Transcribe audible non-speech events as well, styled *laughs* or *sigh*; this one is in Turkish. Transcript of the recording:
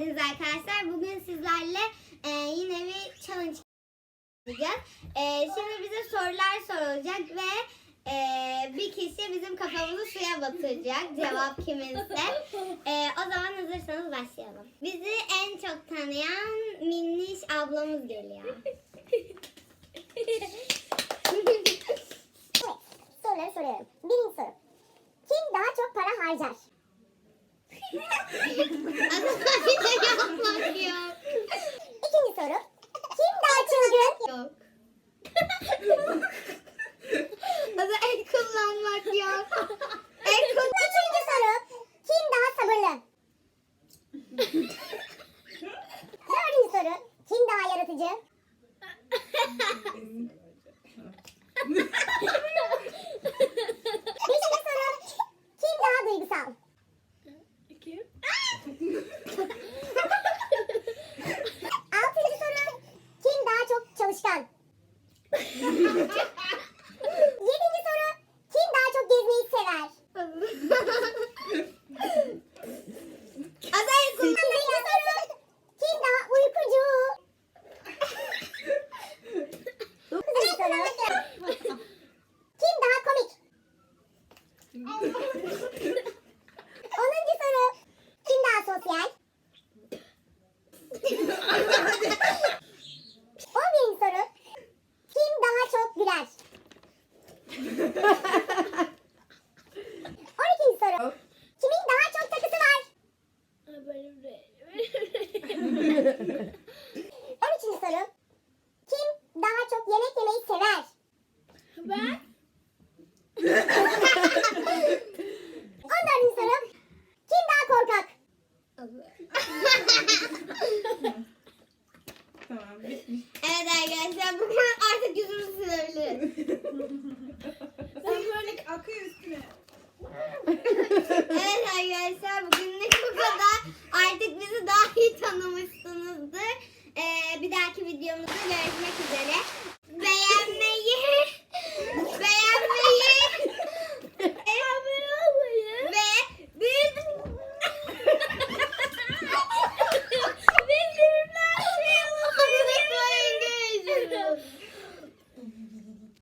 geldiniz arkadaşlar. Bugün sizlerle e, yine bir challenge yapacağız. E, şimdi bize sorular sorulacak ve e, bir kişi bizim kafamızı suya batıracak. *laughs* Cevap kiminse. E, o zaman hazırsanız başlayalım. Bizi en çok tanıyan minniş ablamız geliyor. *laughs* *laughs* Soruları soruyorum. Birinci soru. Kim daha çok para harcar? İkinci soru. Kim daha çılgın? Yok. Aslında el kullanmak yok. El kullan- Üçüncü soru. Kim daha sabırlı? Dördüncü soru. Kim daha yaratıcı? Beşinci soru. Kim daha duygusal? ハハハハ! 12. soru. Kimin daha çok takısı var? Benim de. 13. soru. Kim daha çok yemek yemeyi sever? Ben. *laughs* 14. soru. Kim daha korkak? tamam bitmiş. Evet arkadaşlar bugün artık yüzümüzü silebiliriz. *laughs* arkadaşlar bugünlük bu kadar. Artık bizi daha iyi tanımışsınızdır. Ee, bir dahaki videomuzda görüşmek üzere.